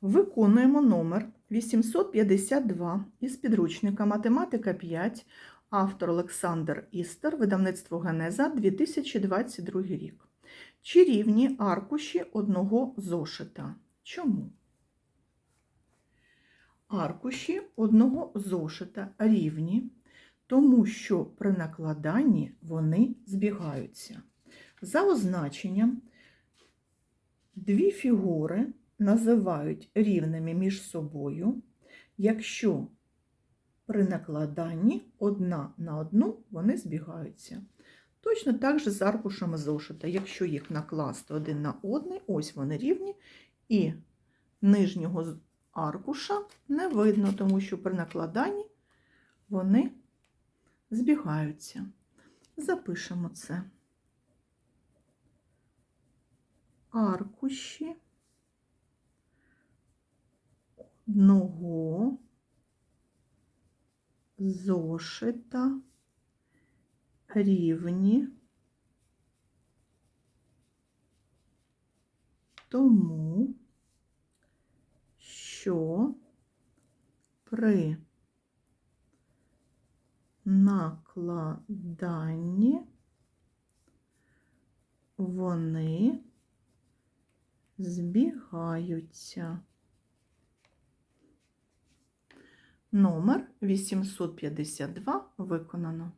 Виконуємо номер 852 із підручника Математика 5, автор Олександр Істер, видавництво Генеза 2022 рік. Чи рівні аркуші одного зошита? Чому? Аркуші одного зошита рівні, тому що при накладанні вони збігаються. За означенням, дві фігури називають рівними між собою, якщо при накладанні одна на одну вони збігаються. Точно так же з аркушами зошита. Якщо їх накласти один на один, ось вони рівні, і нижнього аркуша не видно, тому що при накладанні вони збігаються. Запишемо це. Аркуші одного зошита рівні, тому що при накладанні вони збігаються. Номер 852 виконано.